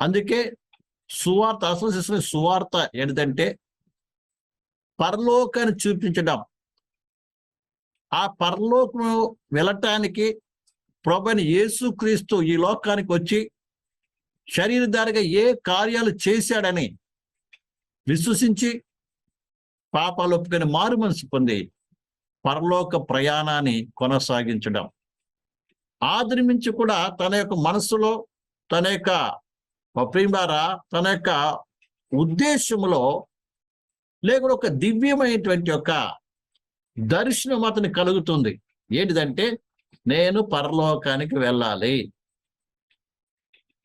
అందుకే సువార్త అసలు సువార్త ఏంటంటే పరలోకాన్ని చూపించడం. ఆ పరలోకం వెళ్ళటానికి ప్రభుని యేసుక్రీస్తు ఈ లోకానికి వచ్చి శరీరధారిగా ఏ కార్యాలు చేశాడని విశ్వసించి పాపాలు ఒప్పుకొని మారు మనసు పొంది పరలోక ప్రయాణాన్ని కొనసాగించడం. ఆదరించి కూడా తన యొక్క మనస్సులో తన యొక్క ప్రియులారా తన యొక్క ఉద్దేశంలో లేకుండా ఒక దివ్యమైనటువంటి ఒక దర్శనం అతని కలుగుతుంది. ఏంటిదంటే నేను పరలోకానికి వెళ్ళాలి.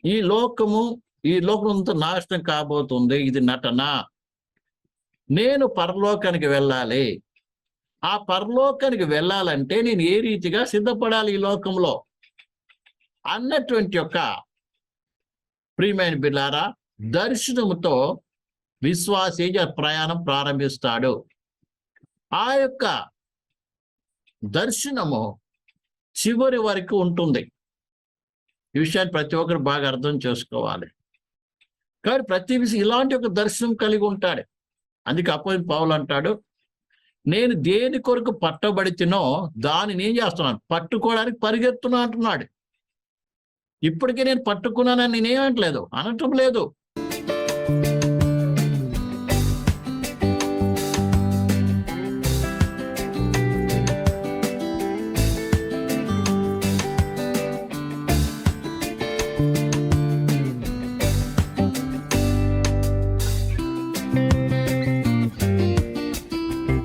ఈ లోకము ఈ లోకంతో నాశనం కాబోతుంది. ఇది నటన. నేను పరలోకానికి వెళ్ళాలి. ఆ పరలోకానికి వెళ్ళాలంటే నేను ఏ రీతిగా సిద్ధపడాలి ఈ లోకంలో? అన్నటువంటి యొక్క ప్రియమైన బిల్లారా దర్శనముతో విశ్వాసేజ ప్రయాణం ప్రారంభిస్తాడు. ఆ యొక్క దర్శనము చివరి వరకు ఉంటుంది. ఈ విషయాన్ని ప్రతి ఒక్కరు బాగా అర్థం చేసుకోవాలి. కానీ ప్రతి విషయం ఇలాంటి ఒక దర్శనం కలిగి ఉంటాడు. అందుకే అపోయిన పావులు అంటాడు నేను దేని కొరకు పట్టబడితేనో దానిని ఏం చేస్తున్నాను? పట్టుకోవడానికి పరిగెత్తున్నా అంటున్నాడు. ఇప్పటికే నేను పట్టుకున్నానని నేనేమంటలేదు అనటం లేదు.